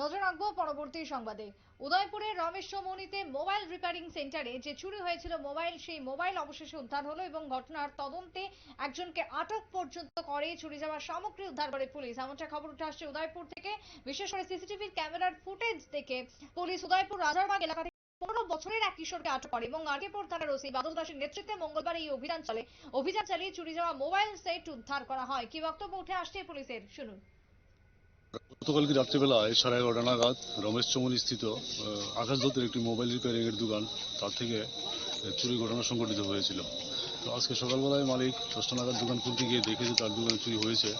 নজর রাখব পরবর্তী সংবাদে। উদয়পুরের রমেশ চৌমুহনীতে মোবাইল রিপেয়ারিং সেন্টারে যে চুরি হয়েছিল মোবাইল, সেই মোবাইল অবশেষে উদ্ধার হলো এবং ঘটনার তদন্তে একজনকে আটক পর্যন্ত করে চুরি যাওয়া সামগ্রী উদ্ধার করে পুলিশ। এমনটা খবর উঠে আসছে উদয়পুর থেকে। বিশেষ করে সিসিটিভির ক্যামেরার ফুটেজ দেখে পুলিশ উদয়পুর রাজারবাগ এলাকা থেকে পনেরো বছরের এক কিশোরকে আটক করে এবং আরকেপুর থানার ওসি বাদল দাসের নেতৃত্বে মঙ্গলবার এই অভিযান চলে। অভিযান চালিয়ে চুরি যাওয়া মোবাইল সেট উদ্ধার করা হয়। কি বক্তব্য উঠে আসছে পুলিশের? শুনুন। গতকালকে রাত্রিবেলায় সাড়ে এগারোটা নাগাদ রমেশ চৌমনি স্থিত আকাশ দত্তের একটি মোবাইল রিপেয়ারিং এর দোকান, তার থেকে চুরি ঘটনা সংঘটিত হয়েছিল। তো আজকে সকালবেলায় মালিক দশটা নাগাদ দোকান খুলতে গিয়ে দেখে যে তার দোকানে চুরি হয়েছে।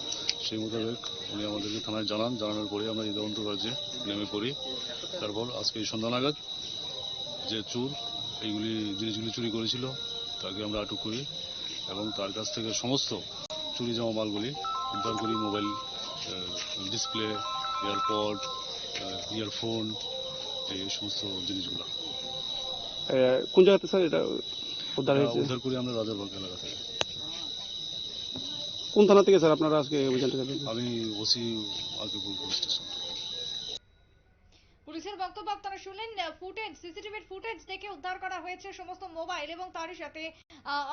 সেই মোতাবেক উনি আমাদেরকে থানায় জানান। জানানোর পরে আমরা এই তদন্ত কার্যে নেমে পড়ি। তারপর আজকে এই সন্ধ্যা নাগাদ যে চোর, এইগুলি, জিনিসগুলি চুরি করেছিল, তাকে আমরা আটক করি এবং তার কাছ থেকে সমস্ত চুরি যাওয়া মালগুলি উদ্ধার করি মোবাইল ডিসপ্লে এয়ারপড ইয়ারফোন এই সমস্ত জিনিসগুলো। কোন জায়গাতে স্যার এটা উদ্ধার হয়েছে? উদ্ধার করি আমরা রাজারবাগ এলাকা থেকে। কোন থানা থেকে স্যার আপনারা আজকে অভিযানটা আমি ওসি আরকিপুর পুলিশ স্টেশন। পুলিশের বক্তব্য আপনারা শুনলেন ফুটেজ সিসিটিভির ফুটেজ দেখে উদ্ধার করা হয়েছে সমস্ত মোবাইল এবং তারই সাথে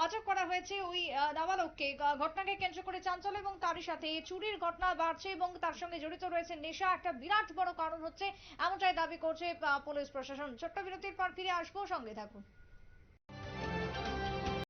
আটক করা হয়েছে ওই নাবালককে। ঘটনাকে কেন্দ্র করে চাঞ্চল্য এবং তারই সাথে চুরির ঘটনা বাড়ছে এবং তার সঙ্গে জড়িত রয়েছে নেশা। একটা বিরাট বড় কারণ হচ্ছে, এমনটাই দাবি করছে পুলিশ প্রশাসন। ছোট্ট বিরতির পর ফিরে আসব, সঙ্গে থাকুন।